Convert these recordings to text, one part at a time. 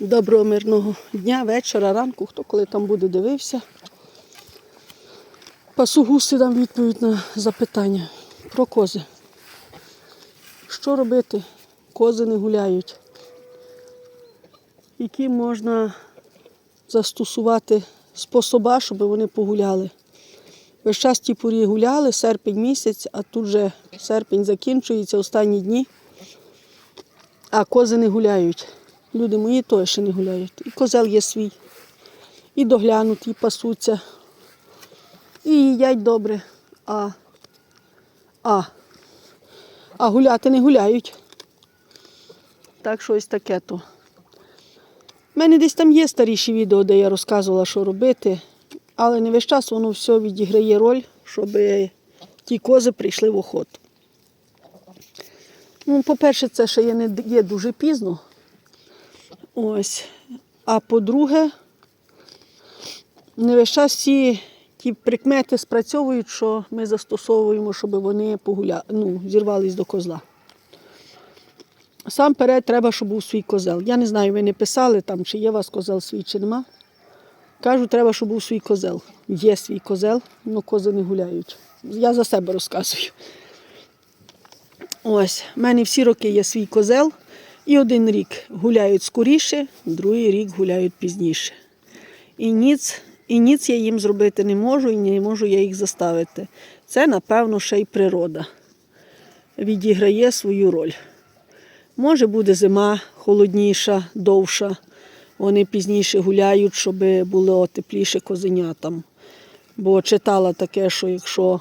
Доброго мирного дня, вечора, ранку, хто коли там буде дивився. Пасу гуси дам відповідь на запитання про кози. Що робити? Кози не гуляють. Які можна застосувати способа, щоб вони погуляли. Весь час ті порі гуляли, серпень місяць, а тут же серпень закінчується останні дні, а кози не гуляють. Люди мої теж ще не гуляють. І козел є свій, і доглянуть, і пасуться, і їдять добре. А, а, а гуляти не гуляють. Так що ось таке то. У мене десь там є старіші відео, де я розказувала, що робити, але не весь час воно все відіграє роль, щоб ті кози прийшли в охоту. Ну, по-перше, це ще є, не є дуже пізно. Ось. А по-друге, не весь час всі ті прикмети спрацьовують, що ми застосовуємо, щоб вони погуля... ну, зірвались до козла. Сам перед треба, щоб був свій козел. Я не знаю, ви не писали там, чи є у вас козел свій, чи нема. Кажу, треба, щоб був свій козел. Є свій козел, але кози не гуляють. Я за себе розказую. Ось, в мене всі роки є свій козел, і один рік гуляють скоріше, другий рік гуляють пізніше. І ніц, і ніц я їм зробити не можу, і не можу я їх заставити. Це, напевно, ще й природа відіграє свою роль. Може буде зима холодніша, довша. Вони пізніше гуляють, щоб було тепліше козенятам. Бо читала таке, що якщо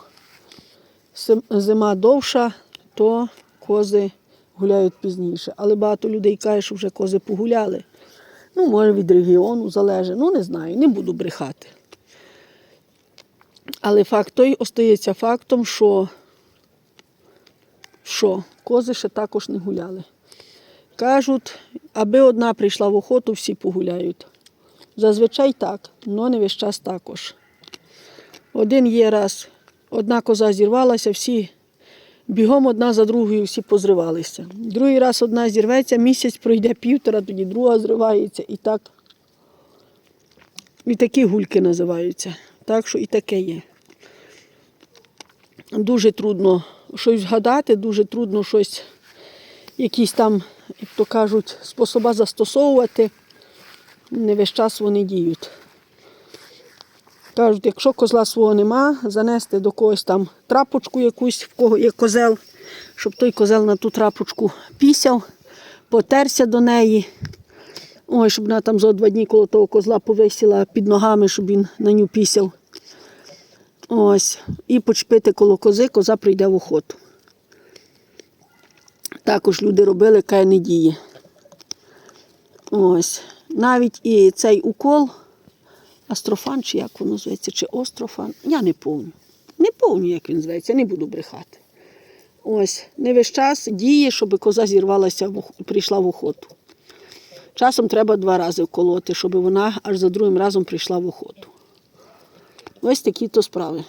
зима довша, то кози гуляють пізніше. Але багато людей каже, що вже кози погуляли. Ну, може, від регіону залежить. Ну, не знаю, не буду брехати. Але факт той остається фактом, що, що кози ще також не гуляли. Кажуть, аби одна прийшла в охоту, всі погуляють. Зазвичай так, але не весь час також. Один є раз, одна коза зірвалася, всі бігом одна за другою всі позривалися. Другий раз одна зірветься, місяць пройде півтора, тоді друга зривається і так. І такі гульки називаються. Так що і таке є. Дуже трудно щось згадати, дуже трудно щось, якісь там, як то кажуть, способа застосовувати. Не весь час вони діють. Кажуть, якщо козла свого нема, занести до когось там трапочку якусь, в кого є козел, щоб той козел на ту трапочку пісяв, потерся до неї. Ой, щоб вона там за два дні коло того козла повисіла під ногами, щоб він на ню пісяв. Ось. І почпити коло кози, коза прийде в охоту. Також люди робили, каже не діє. Ось. Навіть і цей укол, астрофан, чи як воно зветься, чи острофан, я не помню. Не помню, як він зветься, не буду брехати. Ось, не весь час діє, щоб коза зірвалася, прийшла в охоту. Часом треба два рази вколоти, щоб вона аж за другим разом прийшла в охоту. Ось такі то справи.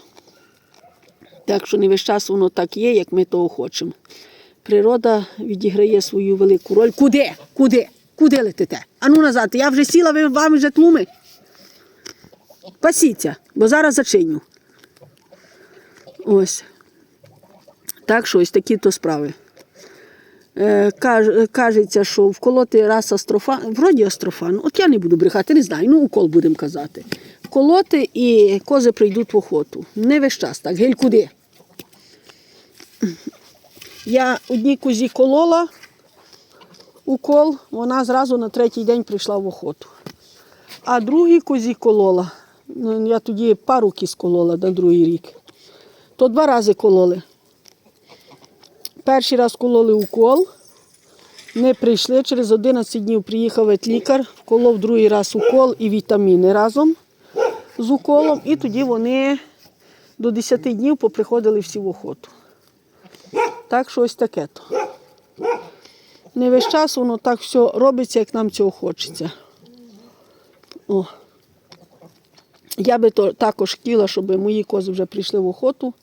Так що не весь час воно так є, як ми того хочемо. Природа відіграє свою велику роль. Куди? Куди? Куди летите? Ану назад, я вже сіла, ви вам вже тлуми. Пасіться, бо зараз зачиню. Ось. Так що ось такі то справи. Е, каж- кажеться, що вколоти раз астрофан, вроді астрофан, от я не буду брехати, не знаю, ну укол будемо казати. Вколоти і кози прийдуть в охоту. Не весь час так, гель куди. Я одній козі колола укол, вона зразу на третій день прийшла в охоту. А другій козі колола, я тоді пару кіз колола на другий рік, то два рази кололи. Перший раз кололи укол, не прийшли. Через 11 днів приїхав ветлікар, вколов другий раз укол і вітаміни разом з уколом, і тоді вони до 10 днів поприходили всі в охоту. Так що ось таке то. Не весь час воно так все робиться, як нам цього хочеться. О. Я би то також хотіла, щоб мої кози вже прийшли в охоту,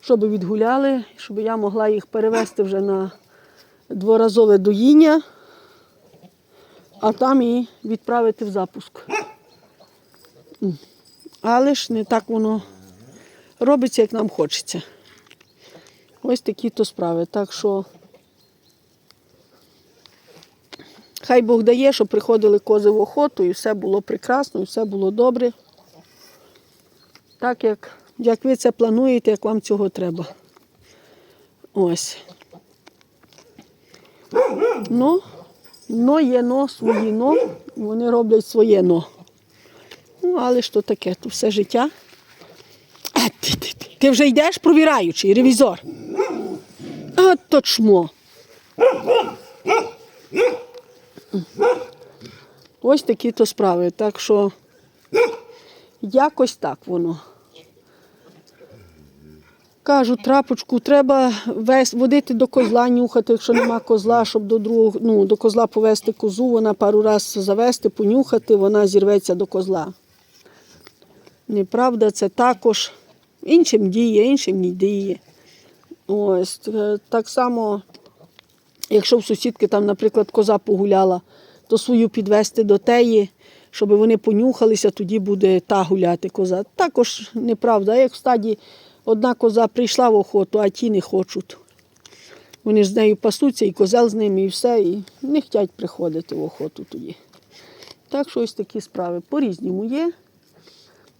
щоб відгуляли, щоб я могла їх перевести вже на дворазове доїння, а там і відправити в запуск. Але ж не так воно робиться, як нам хочеться. Ось такі то справи. Так що хай Бог дає, щоб приходили кози в охоту, і все було прекрасно, і все було добре. Так як, як ви це плануєте, як вам цього треба. Ось. Ну, но є но, свої но, вони роблять своє но. Ну, але ж то таке, то все життя. А, ти, ти, ти. ти вже йдеш провіраючий, ревізор. А то чмо. Ось такі то справи. Так що якось так воно. Кажу, трапочку треба вес, водити до козла, нюхати, якщо нема козла, щоб до другого, ну, до козла повести козу, вона пару разів завести, понюхати, вона зірветься до козла. Неправда, це також іншим діє, іншим не діє. Ось е, так само, якщо в сусідки там, наприклад, коза погуляла, то свою підвести до теї, щоб вони понюхалися, тоді буде та гуляти коза. Також неправда. Як в стаді одна коза прийшла в охоту, а ті не хочуть. Вони ж з нею пасуться, і козел з ними, і все, і не хочуть приходити в охоту тоді. Так що ось такі справи. По-різному є.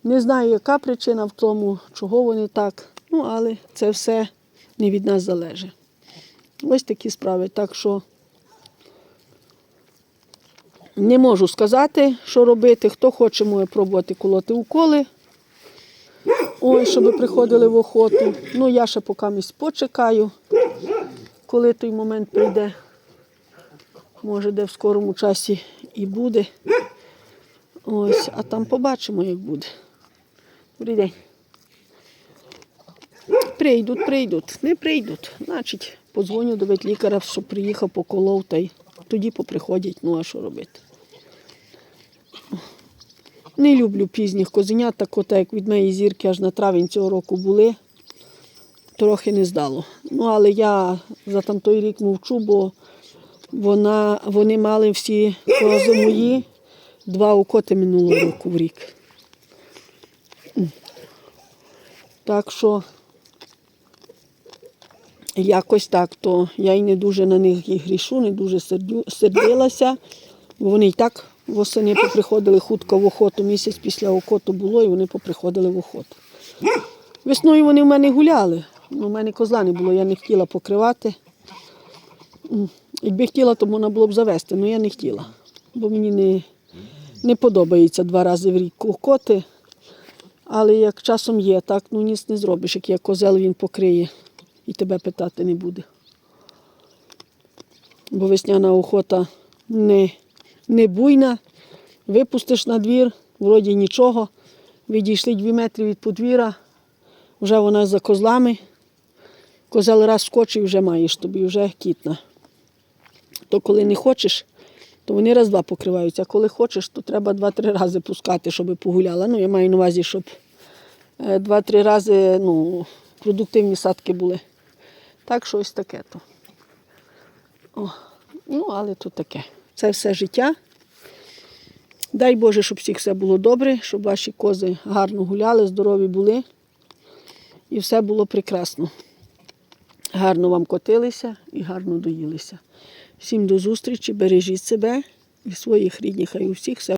Не знаю, яка причина в тому, чого вони так. Ну, але це все не від нас залежить. Ось такі справи. Так що не можу сказати, що робити. Хто хоче, може пробувати колоти уколи. Ой, щоб приходили в охоту. Ну, я ще поки місць почекаю, коли той момент прийде. Може, де в скорому часі і буде. Ось, а там побачимо, як буде. Добрий день. Прийдуть, прийдуть, не прийдуть. Значить, подзвоню до ветлікаря, щоб приїхав, поколов, та й тоді поприходять, ну а що робити. Не люблю пізніх козенят, так от як від моєї зірки аж на травень цього року були, трохи не здало. Ну, але я за там той рік мовчу, бо вона, вони мали всі кози мої два укоти минулого року в рік. Так що якось так, то я й не дуже на них і грішу, не дуже сердилася, бо вони й так восени поприходили хутко в охоту. Місяць після охоту було, і вони поприходили в охоту. Весною вони в мене гуляли. У мене козла не було, я не хотіла покривати. Якби хотіла, то можна було б завести, але я не хотіла, бо мені не, не подобається два рази в рік коти. Але як часом є, так ну ніс не зробиш, як є козел, він покриє і тебе питати не буде. Бо весняна охота не, не буйна. Випустиш на двір, вроді нічого. Відійшли дві метри від подвір'я, вже вона за козлами. Козел раз скочив, вже маєш тобі, вже кітна. То коли не хочеш, то вони раз-два покриваються. А коли хочеш, то треба два-три рази пускати, щоб погуляла. Ну, я маю на увазі, щоб е, два-три рази ну, продуктивні садки були. Так, що ось таке то. Ну, але то таке. Це все життя. Дай Боже, щоб всіх все було добре, щоб ваші кози гарно гуляли, здорові були. І все було прекрасно. Гарно вам котилися і гарно доїлися. Всім до зустрічі, бережіть себе і своїх рідних, а й усіх.